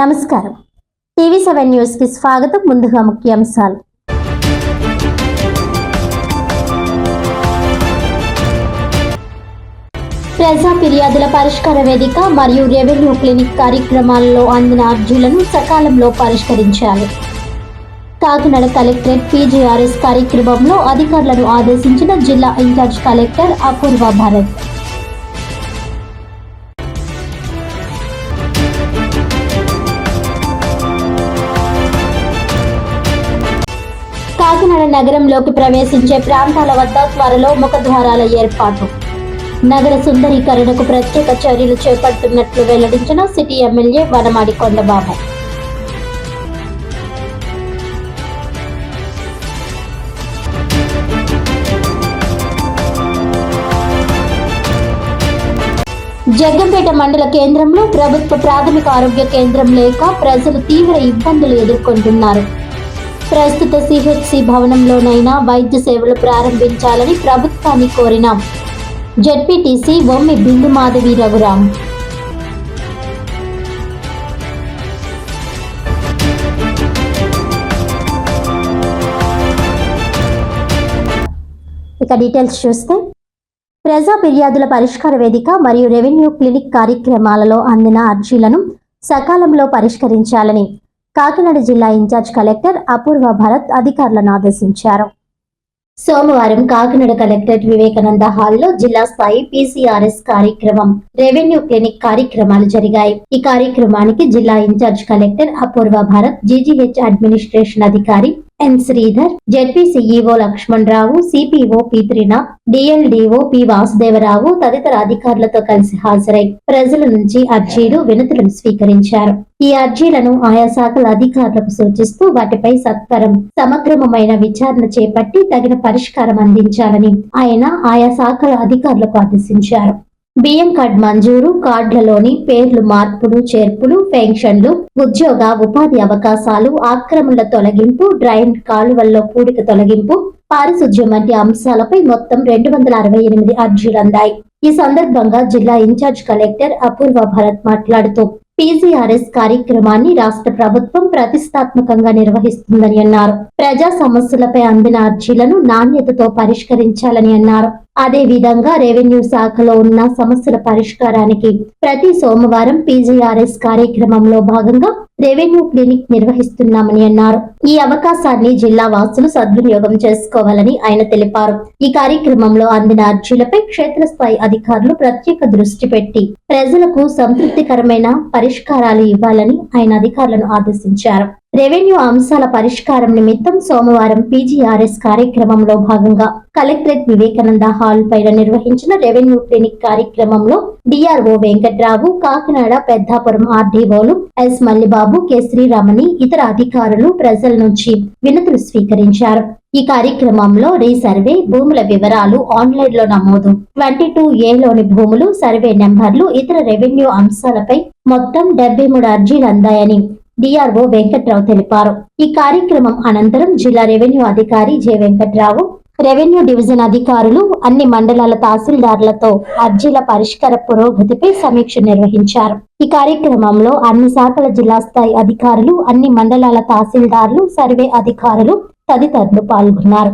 నమస్కారం. TV seven న్యూస్కి స్వాగతం. ముందుగా ముఖ్యాంశాలు. ప్రజా ఫిర్యాదుల పరిష్కార వేదిక మరియు రెవెన్యూ క్లినిక్ కార్యక్రమాలలో అందిన అర్జీలను సకాలంలో పరిష్కరించాలి. కాకినాడ కలెక్టరేట్ పీజీఆర్ఎస్ కార్యక్రమంలో అధికారులను ఆదేశించిన జిల్లా ఇన్ఛార్జ్ కలెక్టర్ అపూర్వ భారత్. తెలంగాణ నగరంలోకి ప్రవేశించే ప్రాంతాల వద్ద త్వరలో ముఖద్వారాల ఏర్పాటు. నగర సుందరీకరణకు ప్రత్యేక చర్యలు చేపడుతున్నట్లు వెల్లడించిన సిటీ ఎమ్మెల్యే వనమాడి కొండబాబు. జగ్గంపేట మండల కేంద్రంలో ప్రభుత్వ ప్రాథమిక ఆరోగ్య కేంద్రం లేక ప్రజలు తీవ్ర ఇబ్బందులు ఎదుర్కొంటున్నారు. ప్రస్తుత సిహెచ్సి భవనంలోనైనా వైద్య సేవలు ప్రారంభించాలని ప్రభుత్వాన్ని కోరినాం. జడ్పీటీసీ బొమ్మి బిందు మాధవి రఘురాం ఇక డీటెయిల్స్ చూస్తే ప్రజా ఫిర్యాదుల పరిష్కార వేదిక మరియు రెవెన్యూ క్లినిక్ కార్యక్రమాలలో అందిన అర్జీలను సకాలంలో పరిష్కరించాలని కాకినాడ జిల్లా ఇన్ఛార్జ్ కలెక్టర్ అపూర్వ భరత్ అధికారులను ఆదేశించారు. సోమవారం కాకినాడ కలెక్టరేట్ వివేకానంద హాల్లో జిల్లా స్థాయి పీసీఆర్ఎస్ కార్యక్రమం రెవెన్యూ క్లినిక్ కార్యక్రమాలు జరిగాయి. ఈ కార్యక్రమానికి జిల్లా incharge collector Apoorva Bharat GGH administration అధికారి N Sridhar ZP CEO Lakshman Rao CPO P Trinath DLDO P Vasudevarao తదితర అధికారులతో కలిసి హాజరై ప్రజల నుంచి అర్జీలు వినతులను స్వీకరించారు. ఈ అర్జీలను ఆయా శాఖల అధికారులకు సూచిస్తూ వాటిపై సత్వరం సమగ్రమైన విచారణ చేపట్టి తగిన పరిష్కారం అందించాలని ఆయన ఆయా శాఖల అధికారులకు ఆదేశించారు. బియ్యం కార్డ్ మంజూరు కార్డులలోని పేర్లు మార్పులు చేర్పులు పెన్షన్లు ఉద్యోగ ఉపాధి అవకాశాలు ఆక్రమణల తొలగింపు డ్రైన్ కాలువల్లో పూడిక తొలగింపు పారిశుధ్యం వంటి అంశాలపై మొత్తం రెండు వందల అరవై ఎనిమిది అర్జీలు అందాయి. ఈ సందర్భంగా జిల్లా ఇన్ఛార్జ్ కలెక్టర్ అపూర్వ భరత్ మాట్లాడుతూ పీజీఆర్ఎస్ కార్యక్రమాన్ని రాష్ట్ర ప్రభుత్వం ప్రతిష్టాత్మకంగా నిర్వహిస్తుందని అన్నారు. ప్రజా సమస్యలపై అందిన అర్జీలను నాణ్యతతో పరిష్కరించాలని అన్నారు. అదే విధంగా రెవెన్యూ శాఖలో ఉన్న సమస్యల పరిష్కారానికి ప్రతి సోమవారం పీజీఆర్ఎస్ కార్యక్రమంలో భాగంగా రెవెన్యూ క్లినిక్ నిర్వహిస్తున్నామని అన్నారు. ఈ అవకాశాన్ని జిల్లా వాసులు సద్వినియోగం చేసుకోవాలని ఆయన తెలిపారు. ఈ కార్యక్రమంలో అందిన అర్జీలపై క్షేత్రస్థాయి అధికారులు ప్రత్యేక దృష్టి పెట్టి ప్రజలకు సంతృప్తికరమైన పరిష్కారాలు ఇవ్వాలని ఆయన అధికారులను ఆదేశించారు. రెవెన్యూ అంశాల పరిష్కారం నిమిత్తం సోమవారం పీజీఆర్ఎస్ కార్యక్రమంలో భాగంగా కలెక్టరేట్ వివేకానంద హాల్ పైన నిర్వహించిన రెవెన్యూ క్లినిక్ కార్యక్రమంలో డిఆర్ఓ వెంకట్రావు కాకినాడ పెద్దాపురం ఆర్డీఓలు ఎస్ మల్లిబాబు కె శ్రీరామని ఇతర అధికారులు ప్రజల నుంచి వినతులు స్వీకరించారు. ఈ కార్యక్రమంలో రీసర్వే భూముల వివరాలు ఆన్లైన్లో నమోదు. ట్వంటీ టూ లోని భూములు సర్వే నెంబర్లు ఇతర రెవెన్యూ అంశాలపై మొత్తం డెబ్బై మూడు అర్జీలు అందాయని డిఆర్ఓ వెంకట్రావు తెలిపారు. ఈ కార్యక్రమం అనంతరం జిల్లా రెవెన్యూ అధికారి జె వెంకట్రావు రెవెన్యూ డివిజన్ అధికారులు అన్ని మండలాల తహసీల్దార్లతో అర్జీల పరిష్కార పురోగతిపై సమీక్ష నిర్వహించారు. ఈ కార్యక్రమంలో అన్ని శాఖల జిల్లా స్థాయి అధికారులు అన్ని మండలాల తహసీల్దార్లు సర్వే అధికారులు తదితరులు పాల్గొన్నారు.